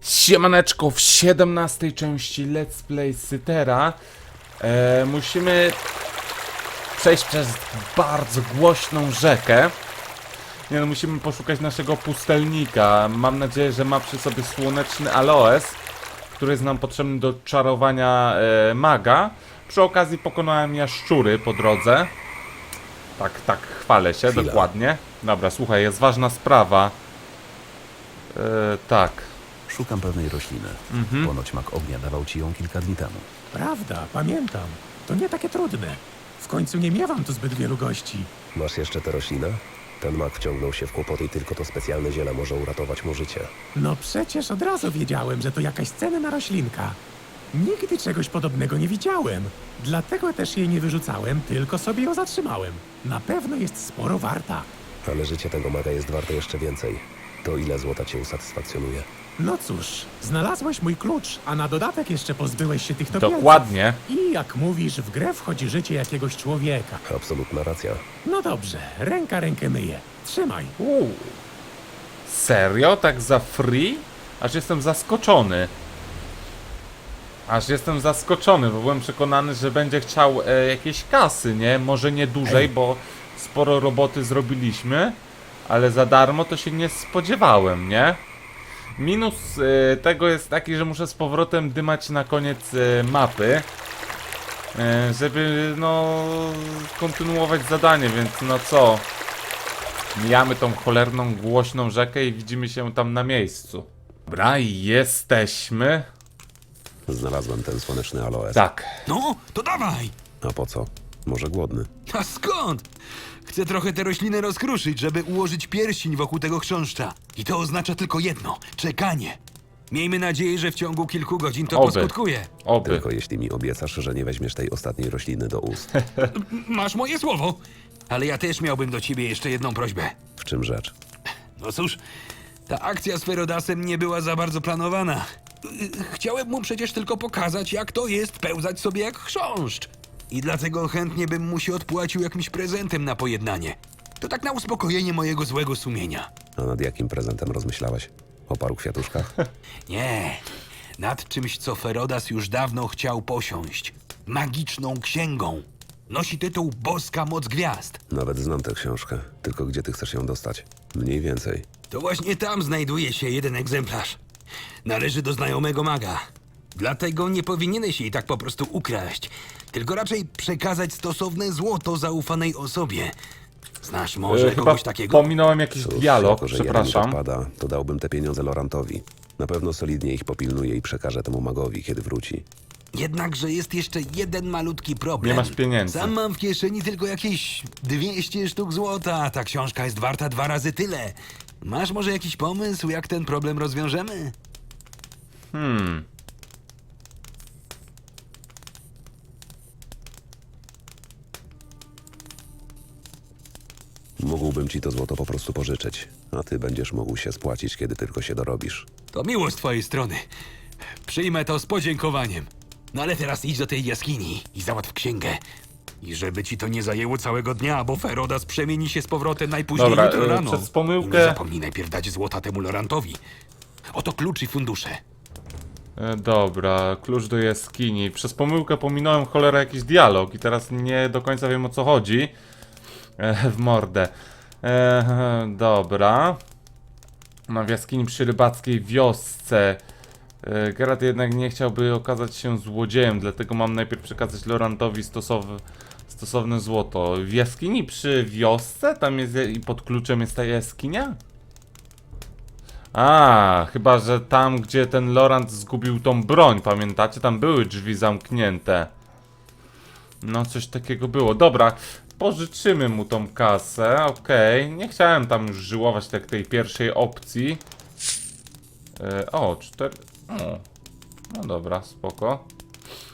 Siemaneczko, w 17 części Let's Play Sytera e, musimy przejść przez bardzo głośną rzekę. Nie no, musimy poszukać naszego pustelnika. Mam nadzieję, że ma przy sobie słoneczny aloes, który jest nam potrzebny do czarowania e, maga. Przy okazji pokonałem jaszczury po drodze. Tak, tak, chwalę się, Chwila. dokładnie. Dobra, słuchaj, jest ważna sprawa. E, tak. Szukam pewnej rośliny. Mhm. Ponoć mak ognia dawał ci ją kilka dni temu. Prawda, pamiętam. To nie takie trudne. W końcu nie miewam tu zbyt wielu gości. Masz jeszcze tę roślinę? Ten mak wciągnął się w kłopoty i tylko to specjalne ziele może uratować mu życie. No przecież od razu wiedziałem, że to jakaś cenna roślinka. Nigdy czegoś podobnego nie widziałem. Dlatego też jej nie wyrzucałem, tylko sobie ją zatrzymałem. Na pewno jest sporo warta. Ale życie tego maga jest warte jeszcze więcej. To ile złota cię usatysfakcjonuje? No cóż, znalazłeś mój klucz, a na dodatek jeszcze pozbyłeś się tych topielców. Dokładnie. I jak mówisz, w grę wchodzi życie jakiegoś człowieka. Absolutna racja. No dobrze, ręka rękę myje. Trzymaj. Uuu. Serio? Tak za free? Aż jestem zaskoczony. Aż jestem zaskoczony, bo byłem przekonany, że będzie chciał e, jakieś kasy, nie? Może nie dłużej, bo sporo roboty zrobiliśmy, ale za darmo to się nie spodziewałem, nie? Minus e, tego jest taki, że muszę z powrotem dymać na koniec e, mapy, e, żeby no kontynuować zadanie, więc no co? Mijamy tą cholerną, głośną rzekę i widzimy się tam na miejscu. Dobra, i jesteśmy. Znalazłem ten słoneczny aloes. Tak. No, to dawaj! A po co? Może głodny? A skąd? Chcę trochę tę roślinę rozkruszyć, żeby ułożyć pierścień wokół tego chrząszcza. I to oznacza tylko jedno czekanie. Miejmy nadzieję, że w ciągu kilku godzin to Oby. poskutkuje. Oby. Tylko jeśli mi obiecasz, że nie weźmiesz tej ostatniej rośliny do ust. Masz moje słowo. Ale ja też miałbym do ciebie jeszcze jedną prośbę. W czym rzecz? No cóż, ta akcja z Ferodasem nie była za bardzo planowana. Chciałem mu przecież tylko pokazać, jak to jest pełzać sobie jak chrząszcz. I dlatego chętnie bym mu się odpłacił jakimś prezentem na pojednanie. To tak na uspokojenie mojego złego sumienia. A nad jakim prezentem rozmyślałeś? O paru kwiatuszkach? Nie, nad czymś, co Ferodas już dawno chciał posiąść. Magiczną księgą. Nosi tytuł Boska Moc Gwiazd. Nawet znam tę książkę. Tylko gdzie ty chcesz ją dostać? Mniej więcej. To właśnie tam znajduje się jeden egzemplarz. Należy do znajomego maga. Dlatego nie powinieneś jej tak po prostu ukraść, tylko raczej przekazać stosowne złoto zaufanej osobie. Znasz może E, chyba kogoś takiego? pominąłem jakiś Cóż, dialog, jako, że jeden mi przepraszam. podpada, to dałbym te pieniądze Lorantowi. Na pewno solidnie ich popilnuje i przekaże temu magowi, kiedy wróci. Jednakże jest jeszcze jeden malutki problem. Nie masz pieniędzy. Sam mam w kieszeni tylko jakieś 200 sztuk złota, a ta książka jest warta dwa razy tyle. Masz może jakiś pomysł, jak ten problem rozwiążemy? Hmm. Mógłbym ci to złoto po prostu pożyczyć, a ty będziesz mógł się spłacić, kiedy tylko się dorobisz. To miło z twojej strony. Przyjmę to z podziękowaniem. No ale teraz idź do tej jaskini i załatw księgę. I żeby ci to nie zajęło całego dnia, bo Ferodas przemieni się z powrotem najpóźniej Dobra, jutro e, rano. przez I pomyłkę- nie zapomnij najpierw dać złota temu Lorantowi. Oto klucz i fundusze. E, dobra, klucz do jaskini. Przez pomyłkę pominąłem cholera jakiś dialog i teraz nie do końca wiem o co chodzi. E, w mordę. Dobra. Na w jaskini przy rybackiej wiosce. E, Geralt jednak nie chciałby okazać się złodziejem, dlatego mam najpierw przekazać Lorantowi stosow stosowne złoto. W jaskini przy wiosce? Tam jest i pod kluczem jest ta jaskinia? A, chyba że tam, gdzie ten Lorant zgubił tą broń, pamiętacie? Tam były drzwi zamknięte. No, coś takiego było. Dobra, pożyczymy mu tą kasę, okej. Nie chciałem tam już żyłować tak tej pierwszej opcji. E, o, cztery... O. No dobra, spoko.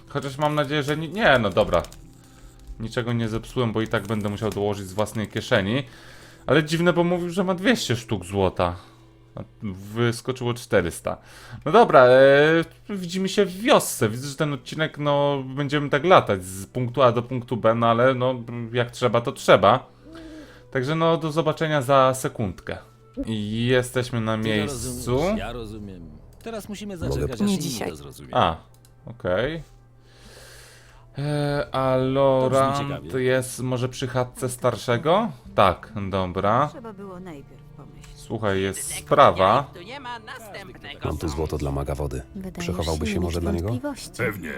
Chociaż mam nadzieję, że nie... Nie, no dobra. Niczego nie zepsułem, bo i tak będę musiał dołożyć z własnej kieszeni. Ale dziwne, bo mówił, że ma 200 sztuk złota. Wyskoczyło 400. No dobra, e, widzimy się w wiosce. Widzę, że ten odcinek, no, będziemy tak latać z punktu A do punktu B, no ale no, jak trzeba, to trzeba. Także no, do zobaczenia za sekundkę. I jesteśmy na Ty to miejscu. rozumiesz, Ja rozumiem. Teraz musimy zaczekać, Nie aż inni dzisiaj. to zrozumieją. A, okej. Eee, A ciekawie. jest może przy chatce starszego? Tak, dobra. Trzeba było najpierw. Słuchaj, jest sprawa. Mam tu złoto dla maga wody. Wydajesz Przechowałby się może mieć dla niego? wątpliwości. Pewnie.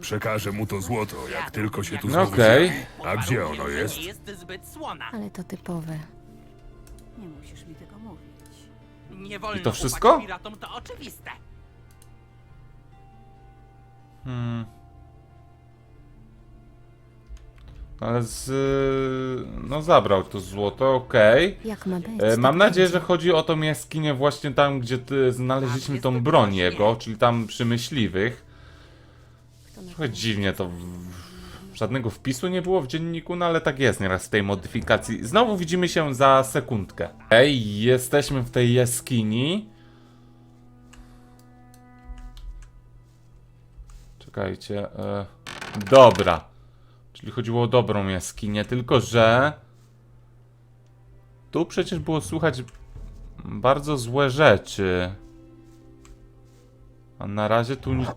Przekażę mu to złoto, jak tylko się tu No znowu okej. zjawi. A gdzie ono jest? Nie jest zbyt słona. Ale to typowe. Nie musisz mi tego mówić. Nie wolno to ufać wszystko? piratom, to oczywiste. Hmm. Ale z... No zabrał to złoto, okej. Jak ma być? E, Mam nadzieję, że chodzi o tą jaskinię właśnie tam, gdzie ty znaleźliśmy tą broń jego, czyli tam przy myśliwych. Trochę dziwnie to. w- Żadnego wpisu nie było w dzienniku, no ale tak jest nieraz w tej modyfikacji. Znowu widzimy się za sekundkę. Ej, jesteśmy w tej jaskini. Czekajcie. E... Dobra. Czyli chodziło o dobrą jaskinię, tylko że. Tu przecież było słychać bardzo złe rzeczy. A na razie tu nic.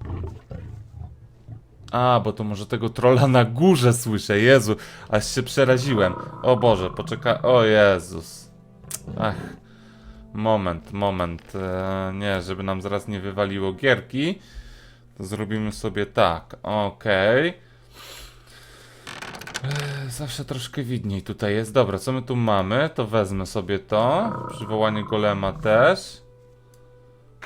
A, bo to może tego trolla na górze słyszę. Jezu, aż się przeraziłem. O Boże, poczekaj. O Jezus. Ach. Moment, moment. E, nie, żeby nam zaraz nie wywaliło gierki. To zrobimy sobie tak. Okej. E, Zawsze troszkę widniej tutaj jest. Dobra, co my tu mamy? To wezmę sobie to. Przywołanie golema też.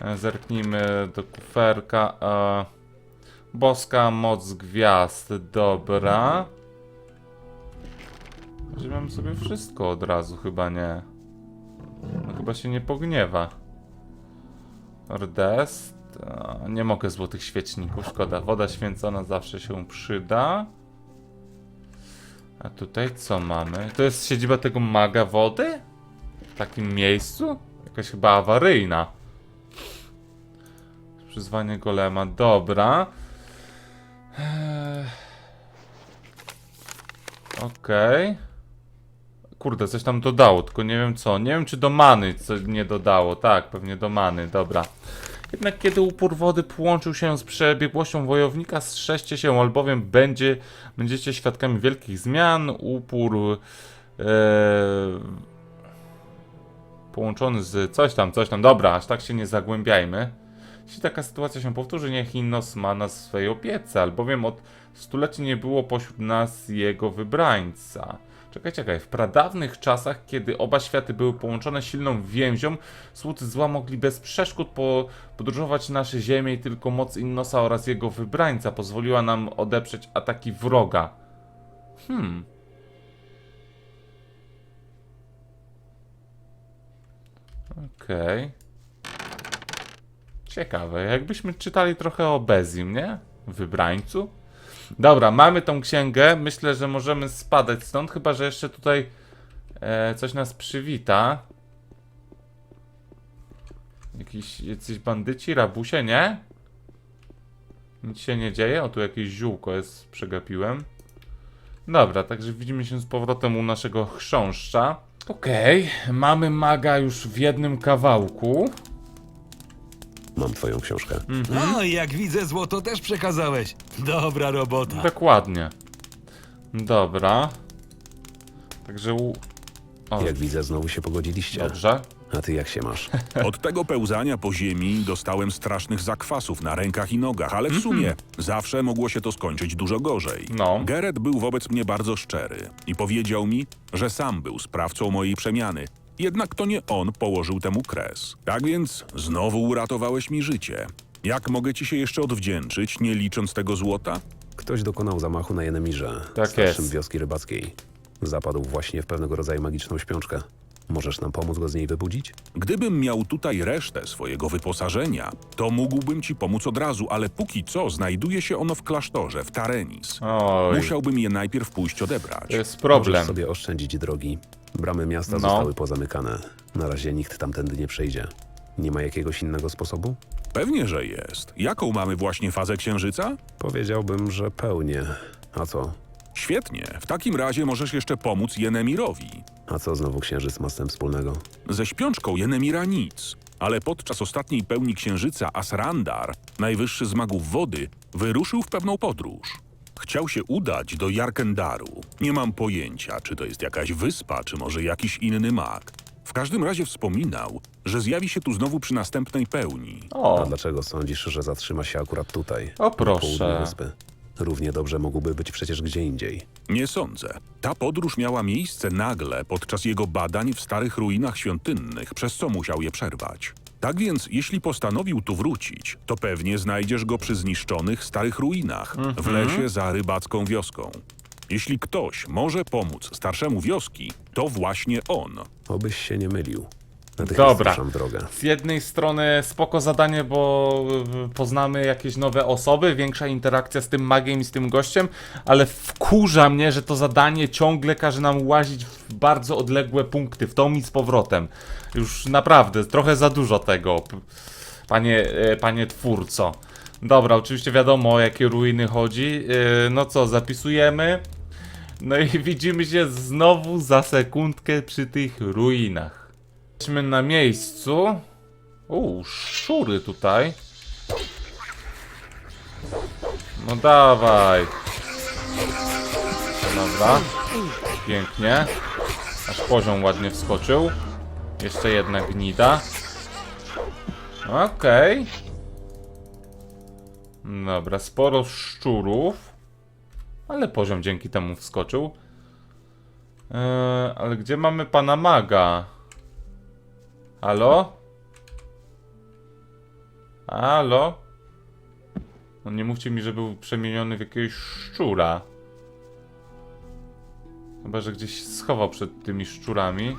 E, Zerknijmy do kuferka. E, Boska moc gwiazd, dobra. Weźmiemy sobie wszystko od razu, chyba nie. No, chyba się nie pogniewa. Rdest. Nie mogę złotych świeczników, szkoda. Woda święcona zawsze się przyda. A tutaj co mamy? To jest siedziba tego maga wody? W takim miejscu? Jakaś chyba awaryjna. Przyzwanie golema, dobra. Eee. Okej. Kurde, coś tam dodało, tylko nie wiem co. Nie wiem, czy do many co nie dodało. Tak, pewnie do many, dobra. Jednak kiedy upór wody połączył się z przebiegłością wojownika, strzeżcie się, albowiem będzie, będziecie świadkami wielkich zmian. Upór eee, połączony z coś tam, coś tam. Dobra, aż tak się nie zagłębiajmy. Jeśli taka sytuacja się powtórzy, niech Innos ma nas w swojej opiece, albowiem od stuleci nie było pośród nas jego wybrańca. Czekaj, czekaj. W pradawnych czasach, kiedy oba światy były połączone silną więzią, słudzy zła mogli bez przeszkód po podróżować nasze ziemię i tylko moc Innosa oraz jego wybrańca pozwoliła nam odeprzeć ataki wroga. Hmm. Okej. Ciekawe, jakbyśmy czytali trochę o Bezim, nie? Wybrańcu. Dobra, mamy tą księgę. Myślę, że możemy spadać stąd, chyba że jeszcze tutaj e, coś nas przywita. Jakiś, jacyś bandyci, rabusie, nie? Nic się nie dzieje. O, tu jakieś ziółko jest, przegapiłem. Dobra, także widzimy się z powrotem u naszego chrząszcza. Okej, mamy maga już w jednym kawałku. Mam twoją książkę. No, jak widzę, złoto też przekazałeś. Dobra robota. Dokładnie. Dobra. Także u... O, Jak widzę, znowu się pogodziliście. dobrze. A ty jak się masz? Od tego pełzania po ziemi dostałem strasznych zakwasów na rękach i nogach, ale w sumie zawsze mogło się to skończyć dużo gorzej. No. Gerett był wobec mnie bardzo szczery i powiedział mi, że sam był sprawcą mojej przemiany. Jednak to nie on położył temu kres. Tak więc znowu uratowałeś mi życie. Jak mogę ci się jeszcze odwdzięczyć, nie licząc tego złota? Ktoś dokonał zamachu na Jenemirze, Tak starszym jest. wioski rybackiej. Zapadł właśnie w pewnego rodzaju magiczną śpiączkę. Możesz nam pomóc go z niej wybudzić? Gdybym miał tutaj resztę swojego wyposażenia, to mógłbym ci pomóc od razu, ale póki co znajduje się ono w klasztorze, w Tarenis. Oj, Musiałbym je najpierw pójść odebrać. to jest problem. Możesz sobie oszczędzić drogi. Bramy miasta No. zostały pozamykane. Na razie nikt tamtędy nie przejdzie. Nie ma jakiegoś innego sposobu? Pewnie, że jest. Jaką mamy właśnie fazę księżyca? Powiedziałbym, że pełnie. A co? Świetnie. W takim razie możesz jeszcze pomóc Jenemirowi. A co znowu księżyc ma z tym wspólnego? Ze śpiączką Jenemira nic. ale podczas ostatniej pełni księżyca Asrandar, najwyższy z magów wody, wyruszył w pewną podróż. Chciał się udać do Jarkendaru. Nie mam pojęcia, czy to jest jakaś wyspa, czy może jakiś inny mag. W każdym razie wspominał, że zjawi się tu znowu przy następnej pełni. A O, dlaczego sądzisz, że zatrzyma się akurat tutaj? o na południu proszę. wyspy? Równie dobrze mógłby być przecież gdzie indziej. Nie sądzę. Ta podróż miała miejsce nagle podczas jego badań w starych ruinach świątynnych, przez co musiał je przerwać. Tak więc, jeśli postanowił tu wrócić, to pewnie znajdziesz go przy zniszczonych starych ruinach, w lesie za rybacką wioską. Jeśli ktoś może pomóc starszemu wioski, to właśnie on. Obyś się nie mylił. Natychmiast Dobra. ruszam w drogę. Z jednej strony spoko zadanie, bo y, poznamy jakieś nowe osoby, większa interakcja z tym magiem i z tym gościem, ale wkurza mnie, że to zadanie ciągle każe nam łazić w bardzo odległe punkty, w tą i z powrotem. Już naprawdę, trochę za dużo tego, p- panie, e, panie twórco. Dobra, oczywiście wiadomo o jakie ruiny chodzi. E, No co, zapisujemy. No i widzimy się znowu za sekundkę przy tych ruinach. Jesteśmy na miejscu. Uuu, szczury tutaj. No dawaj. Dobra. Pięknie. Aż poziom ładnie wskoczył. Jeszcze jedna gnida. Okej. Dobra, sporo szczurów. Ale poziom dzięki temu wskoczył. Eee, ale gdzie mamy pana maga? Halo? Halo? No nie mówcie mi, że był przemieniony w jakiegoś szczura. Chyba, że gdzieś schował przed tymi szczurami.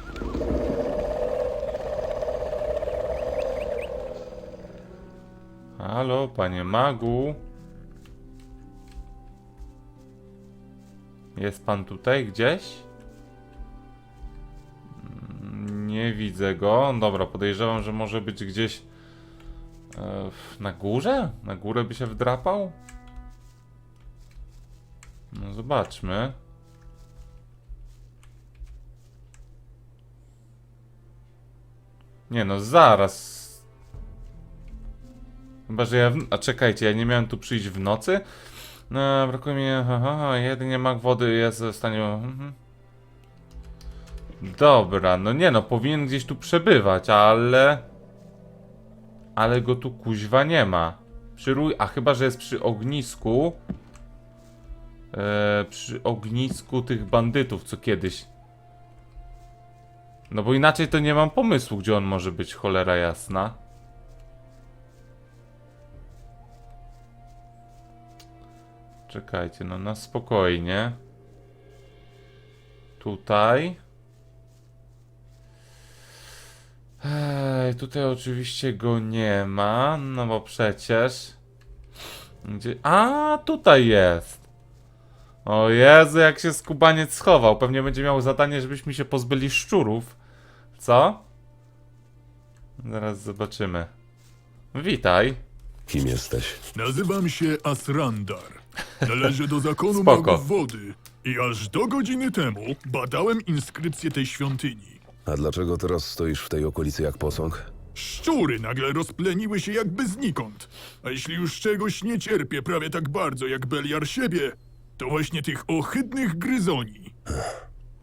Halo, panie magu? Jest pan tutaj gdzieś? Widzę go. Dobra, podejrzewam, że może być gdzieś e, na górze? Na górę by się wdrapał? No zobaczmy. Nie no, zaraz. Chyba, że ja... W... A czekajcie, ja nie miałem tu przyjść w nocy? No, brakuje mi... Aha, jedynie mak wody jest w stanie... Mhm. Dobra, no nie no, powinien gdzieś tu przebywać, ale... Ale go tu kuźwa nie ma. Przy. A chyba, że jest przy ognisku. E, przy ognisku tych bandytów, co kiedyś. No bo inaczej to nie mam pomysłu, gdzie on może być, cholera jasna. Czekajcie, no na spokojnie. Tutaj. Ej, tutaj oczywiście go nie ma, no bo przecież. Gdzie? A, tutaj jest. O Jezu, jak się skubaniec schował. Pewnie będzie miał zadanie, żebyśmy się pozbyli szczurów. Co? Zaraz zobaczymy. Witaj. Kim jesteś? Nazywam się Asrandar. Należę do zakonu Spoko. magów wody. I aż do godziny temu badałem inskrypcję tej świątyni. A dlaczego teraz stoisz w tej okolicy jak posąg? Szczury nagle rozpleniły się jakby znikąd. A jeśli już czegoś nie cierpię prawie tak bardzo jak Beliar siebie, to właśnie tych ohydnych gryzoni.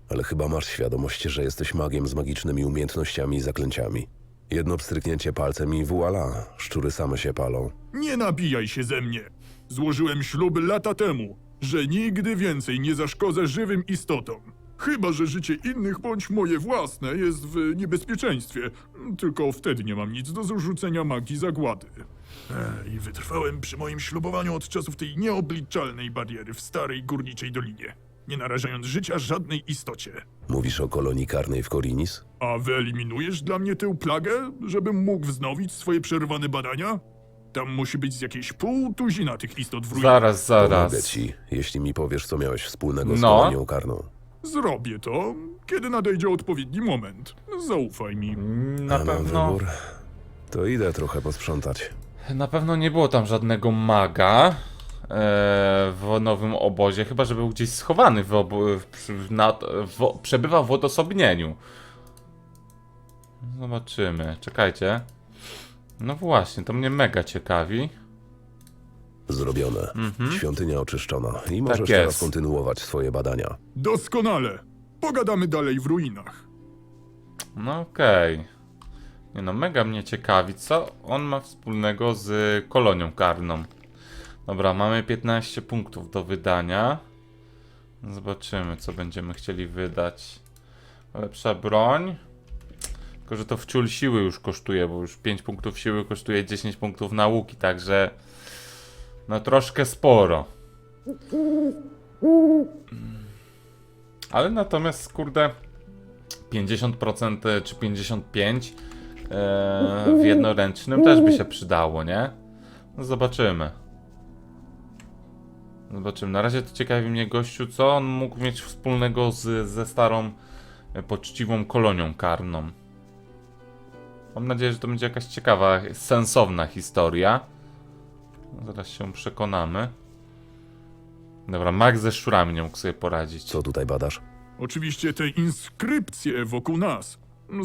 Ale chyba masz świadomość, że jesteś magiem z magicznymi umiejętnościami i zaklęciami. Jedno pstryknięcie palcem i voila, szczury same się palą. Nie nabijaj się ze mnie. Złożyłem ślub lata temu, że nigdy więcej nie zaszkodzę żywym istotom. Chyba, że życie innych bądź moje własne jest w niebezpieczeństwie. Tylko wtedy nie mam nic do zarzucenia magii zagłady. Ech, I wytrwałem przy moim ślubowaniu od czasów tej nieobliczalnej bariery w starej górniczej dolinie, nie narażając życia żadnej istocie. Mówisz o kolonii karnej w Korinis? A wyeliminujesz dla mnie tę plagę, żebym mógł wznowić swoje przerwane badania? Tam musi być z jakieś pół tuzina tych istot w ruinach. Zaraz, Pomogę zaraz. ci, jeśli mi powiesz, co miałeś wspólnego z No. kolonią karną. Zrobię to, kiedy nadejdzie odpowiedni moment. Zaufaj mi. Na A mam pewno. wybór? To idę trochę posprzątać. Na pewno nie było tam żadnego maga e, w nowym obozie, chyba że był gdzieś schowany w, obo- w, przy- w, nad, w przebywał w odosobnieniu. Zobaczymy. Czekajcie. No właśnie, to mnie mega ciekawi. Zrobione. Świątynia oczyszczona i możesz jest. teraz kontynuować swoje badania. Doskonale. Pogadamy dalej w ruinach. No okej. Nie no, mega mnie ciekawi, co on ma wspólnego z kolonią karną. Dobra, mamy 15 punktów do wydania. Zobaczymy, co będziemy chcieli wydać. Lepsza broń. Tylko, że to w ciul siły już kosztuje, bo już 5 punktów siły kosztuje 10 punktów nauki, także... No troszkę sporo. Ale natomiast, kurde... 50% czy 55% e, w jednoręcznym też by się przydało, nie? No zobaczymy. Zobaczymy. Na razie to ciekawi mnie gościu, co on mógł mieć wspólnego z, ze starą, e, poczciwą kolonią karną. Mam nadzieję, że to będzie jakaś ciekawa, sensowna historia. No, Zaraz się przekonamy. Dobra, Max ze szczurami nie mógł sobie poradzić. Co tutaj badasz? Oczywiście te inskrypcje wokół nas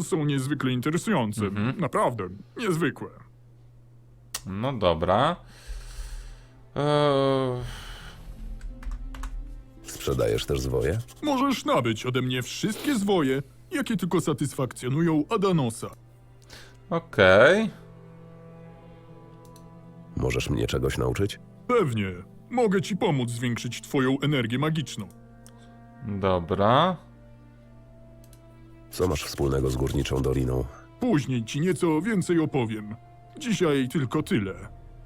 są niezwykle interesujące. Naprawdę, niezwykłe. No dobra. Eee, Sprzedajesz też zwoje? Możesz nabyć ode mnie wszystkie zwoje, jakie tylko satysfakcjonują Adanosa. Okej. Możesz mnie czegoś nauczyć? Pewnie. Mogę ci pomóc zwiększyć twoją energię magiczną. Dobra. Co masz wspólnego z górniczą doliną? Później ci nieco więcej opowiem. Dzisiaj tylko tyle.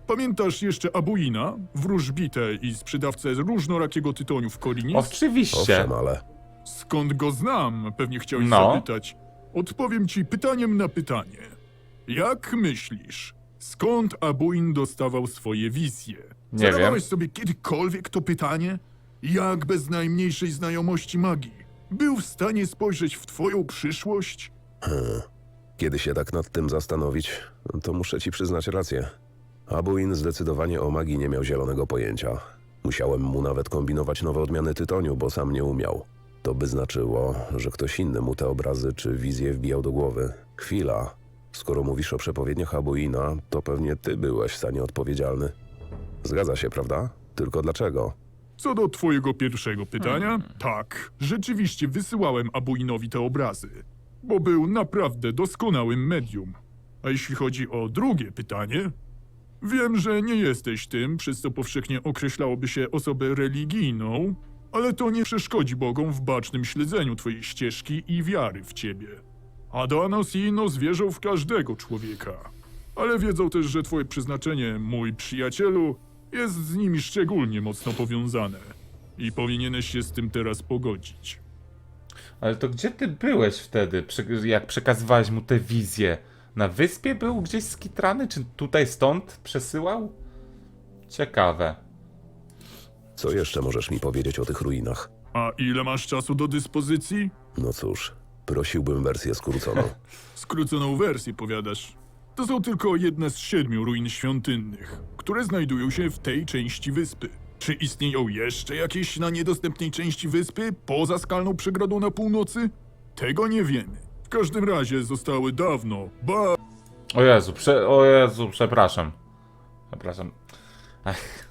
Pamiętasz jeszcze Abuina, wróżbitę i sprzedawcę różnorakiego tytoniu w Korinis? Oczywiście. Owszem, ale Skąd go znam? Pewnie chciałeś No. zapytać. Odpowiem ci pytaniem na pytanie. Jak myślisz, skąd Abuin dostawał swoje wizje? Nie Zadawałeś wiem. sobie kiedykolwiek to pytanie? Jak bez najmniejszej znajomości magii był w stanie spojrzeć w twoją przyszłość? kiedy się tak nad tym zastanowić, to muszę ci przyznać rację. Abuin zdecydowanie o magii nie miał zielonego pojęcia. Musiałem mu nawet kombinować nowe odmiany tytoniu, bo sam nie umiał. To by znaczyło, że ktoś inny mu te obrazy czy wizje wbijał do głowy. Chwila. Skoro mówisz o przepowiedniach Abuina, to pewnie ty byłeś za nie odpowiedzialny. Zgadza się, prawda? Tylko dlaczego? Co do twojego pierwszego pytania, tak, rzeczywiście wysyłałem Abuinowi te obrazy, bo był naprawdę doskonałym medium. A jeśli chodzi o drugie pytanie, wiem, że nie jesteś tym, przez co powszechnie określałoby się osobę religijną, ale to nie przeszkodzi Bogom w bacznym śledzeniu twojej ścieżki i wiary w ciebie. Adanos i Inos wierzą w każdego człowieka, ale wiedzą też, że twoje przeznaczenie, mój przyjacielu, jest z nimi szczególnie mocno powiązane i powinieneś się z tym teraz pogodzić. Ale to gdzie ty byłeś wtedy, jak przekazywałeś mu te wizje? Na wyspie był gdzieś skitrany, czy tutaj stąd przesyłał? Ciekawe. Co jeszcze możesz mi powiedzieć o tych ruinach? A ile masz czasu do dyspozycji? No cóż, prosiłbym wersję skróconą. Skróconą wersję, powiadasz. To są tylko jedne z siedmiu ruin świątynnych, które znajdują się w tej części wyspy. Czy istnieją jeszcze jakieś na niedostępnej części wyspy, poza skalną przegrodą na północy? Tego nie wiemy. W każdym razie zostały dawno, ba... O Jezu, prze- o Jezu, przepraszam. Przepraszam. Ech.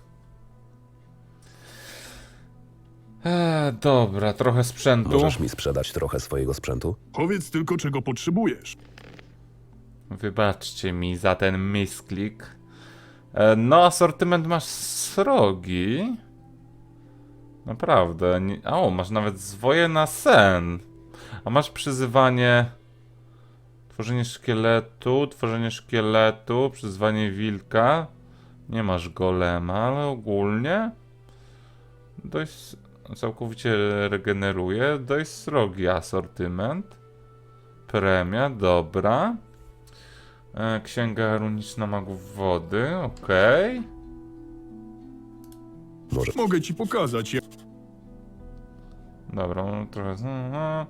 Eee, dobra, trochę sprzętu. Możesz mi sprzedać trochę swojego sprzętu? Powiedz tylko, czego potrzebujesz. Wybaczcie mi za ten misklik. E, no, asortyment masz srogi. Naprawdę. Nie... a, O, masz nawet zwoje na sen. A masz przyzywanie. Tworzenie szkieletu, tworzenie szkieletu, przyzwanie wilka. Nie masz golema, ale ogólnie. Dość. Całkowicie regeneruje. Dość srogi asortyment. Premia, dobra. E, Księga runiczna magów wody, okej. Może Mogę ci pokazać, Dobra, mam trochę. Aha.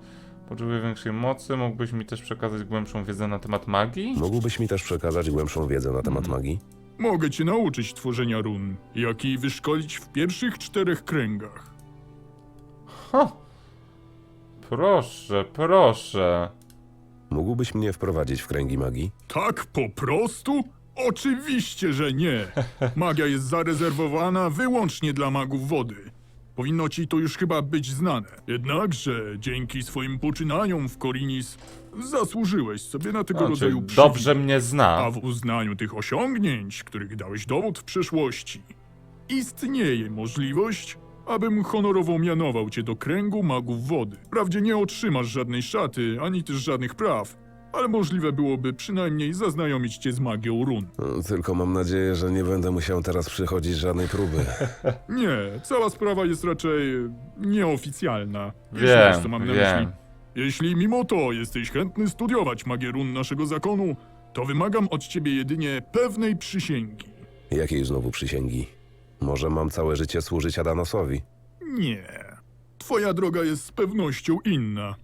Potrzebuję większej mocy. Mógłbyś mi też przekazać głębszą wiedzę na temat magii? mógłbyś mi też przekazać głębszą wiedzę na temat magii? mogę cię nauczyć tworzenia run, jak i wyszkolić w pierwszych czterech kręgach. Ha! Proszę, proszę. Mógłbyś mnie wprowadzić w kręgi magii? Tak po prostu? Oczywiście, że nie. Magia jest zarezerwowana wyłącznie dla magów wody. Powinno ci to już chyba być znane. Jednakże dzięki swoim poczynaniom w Korinis zasłużyłeś sobie na tego No, rodzaju przywilej. dobrze mnie zna. A w uznaniu tych osiągnięć, których dałeś dowód w przeszłości, istnieje możliwość, abym honorowo mianował cię do kręgu magów wody. Wprawdzie nie otrzymasz żadnej szaty, ani też żadnych praw, ale możliwe byłoby przynajmniej zaznajomić cię z magią run. No, Tylko mam nadzieję, że nie będę musiał teraz przychodzić żadnej próby. Nie, cała sprawa jest raczej nieoficjalna. jeśli wiesz, co mam na wiem. myśli. Jeśli mimo to jesteś chętny studiować magię run naszego zakonu, to wymagam od ciebie jedynie pewnej przysięgi. Jakiej znowu przysięgi? Może mam całe życie służyć Adanosowi? Nie. Twoja droga jest z pewnością inna.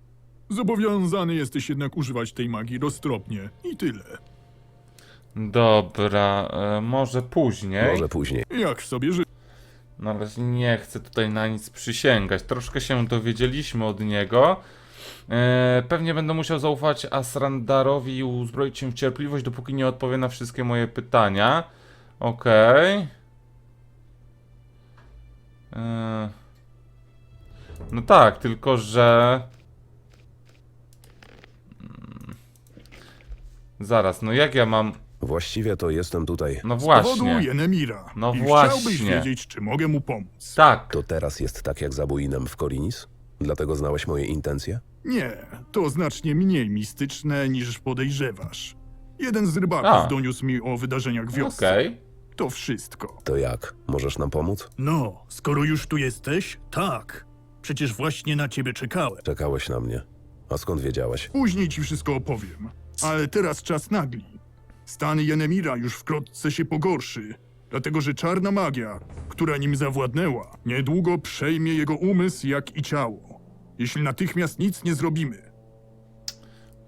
Zobowiązany jesteś jednak używać tej magii roztropnie. I tyle. Dobra, e, może później. Może później. Jak sobie ży... Na razie nie chcę tutaj na nic przysięgać. Troszkę się dowiedzieliśmy od niego. E, pewnie będę musiał zaufać Asrandarowi i uzbroić się w cierpliwość, dopóki nie odpowie na wszystkie moje pytania. Okej. E, no tak, tylko że. Mm. Zaraz, no jak ja mam. Właściwie to jestem tutaj. No Z powodu właśnie. Jenemira. No I właśnie. chciałbyś wiedzieć, czy mogę mu pomóc. Tak. To teraz jest tak jak za Buinem w Korinis? Dlatego znałeś moje intencje? Nie, to znacznie mniej mistyczne niż podejrzewasz. Jeden z rybaków A. doniósł mi o wydarzeniach w wiosce. Okej. To wszystko. To jak? Możesz nam pomóc? No, skoro już tu jesteś, tak. Przecież właśnie na ciebie czekałem. Czekałeś na mnie. A skąd wiedziałeś? Później ci wszystko opowiem. Ale teraz czas nagli. Stan Jenemira już wkrótce się pogorszy, dlatego że czarna magia, która nim zawładnęła, niedługo przejmie jego umysł jak i ciało. Jeśli natychmiast nic nie zrobimy.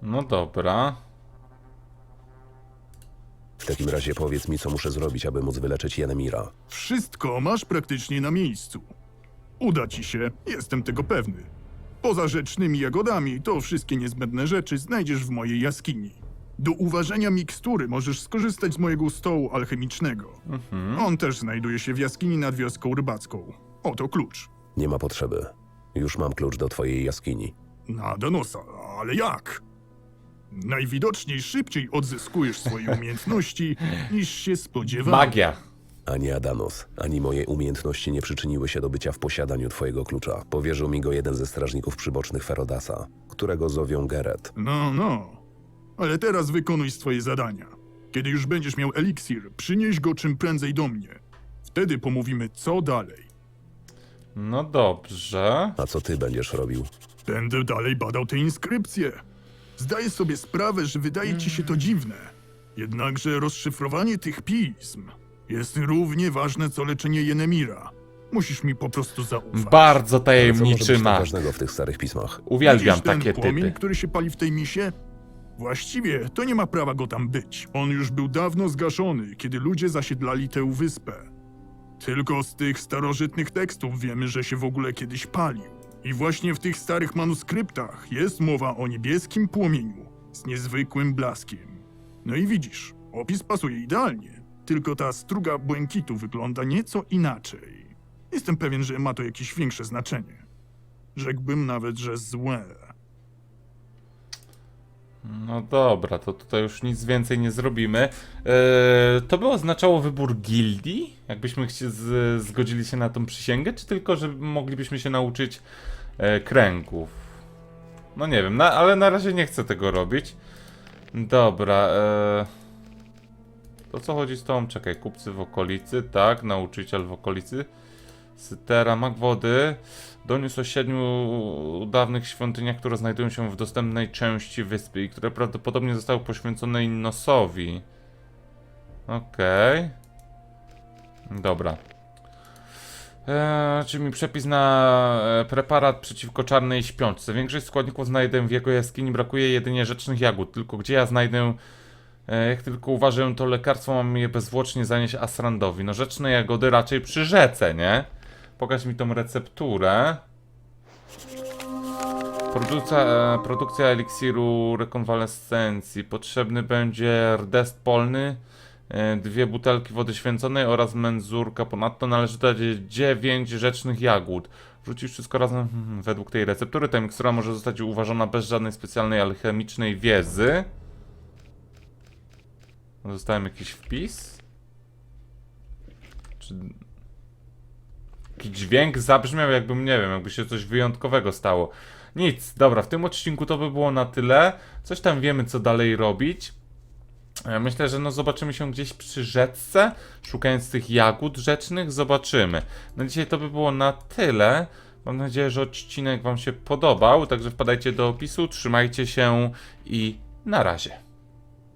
No dobra. W takim razie powiedz mi, co muszę zrobić, aby móc wyleczyć Jenemira. Wszystko masz praktycznie na miejscu. Uda ci się, jestem tego pewny. Poza rzecznymi jagodami, to wszystkie niezbędne rzeczy znajdziesz w mojej jaskini. Do uważenia mikstury możesz skorzystać z mojego stołu alchemicznego. On też znajduje się w jaskini nad wioską rybacką. Oto klucz. Nie ma potrzeby. Już mam klucz do twojej jaskini. Na Danosa, ale jak? Najwidoczniej szybciej odzyskujesz swoje umiejętności niż się spodziewałem. Magia. Ani Adanos, ani moje umiejętności nie przyczyniły się do bycia w posiadaniu twojego klucza. Powierzył mi go jeden ze strażników przybocznych Ferodasa, którego zowią Geret. No, no. Ale teraz wykonuj swoje zadania. Kiedy już będziesz miał eliksir, przynieś go czym prędzej do mnie. Wtedy pomówimy, co dalej. No dobrze. A co ty będziesz robił? Będę dalej badał te inskrypcje. Zdaję sobie sprawę, że wydaje ci się to dziwne. Jednakże rozszyfrowanie tych pism jest równie ważne co leczenie Jenemira. Musisz mi po prostu zaufać. Bardzo tajemniczy być tak ma. ważnego w tych starych pismach? Uwielbiam Widzisz ten takie płomień, typy. który się pali w tej misie? Właściwie to nie ma prawa go tam być. On już był dawno zgaszony, kiedy ludzie zasiedlali tę wyspę. Tylko z tych starożytnych tekstów wiemy, że się w ogóle kiedyś palił. I właśnie w tych starych manuskryptach jest mowa o niebieskim płomieniu z niezwykłym blaskiem. No i widzisz, opis pasuje idealnie, tylko ta struga błękitu wygląda nieco inaczej. Jestem pewien, że ma to jakieś większe znaczenie. Rzekłbym nawet, że złe. No dobra, to tutaj już nic więcej nie zrobimy. Eee, to by oznaczało wybór gildii? Jakbyśmy z, zgodzili się na tą przysięgę, czy tylko, że moglibyśmy się nauczyć kręgów? No nie wiem, na, ale na razie nie chcę tego robić. Dobra, eee, to co chodzi z tą? Czekaj, kupcy w okolicy, tak, nauczyciel w okolicy. Sytera, mag wody. Doniósł o siedmiu dawnych świątyniach, które znajdują się w dostępnej części wyspy i które prawdopodobnie zostały poświęcone Innosowi. Okej. Dobra. Eee, czy mi przepis na e, preparat przeciwko czarnej śpiączce. Większość składników znajdę w jego jaskini, brakuje jedynie rzecznych jagód. Tylko gdzie ja znajdę E, Jak tylko uważę, to lekarstwo mam je bezwłocznie zanieść Asrandowi. No rzeczne jagody raczej przy rzece, nie? Pokaż mi tą recepturę. E, produkcja eliksiru rekonwalescencji. Potrzebny będzie rdest polny, dwie butelki wody święconej oraz menzurka. Ponadto należy dodać 9 rzecznych jagód. Wrzucić wszystko razem hmm, według tej receptury. Ta mikstura może zostać uważana bez żadnej specjalnej alchemicznej wiedzy. Zostałem jakiś wpis? Czy... Taki dźwięk zabrzmiał jakbym, nie wiem, jakby się coś wyjątkowego stało. Nic, dobra, w tym odcinku to by było na tyle. Coś tam wiemy, co dalej robić. Ja Myślę, że no zobaczymy się gdzieś przy rzeczce, szukając tych jagód rzecznych, zobaczymy. Na dzisiaj to by było na tyle. Mam nadzieję, że odcinek Wam się podobał, także wpadajcie do opisu, trzymajcie się i na razie.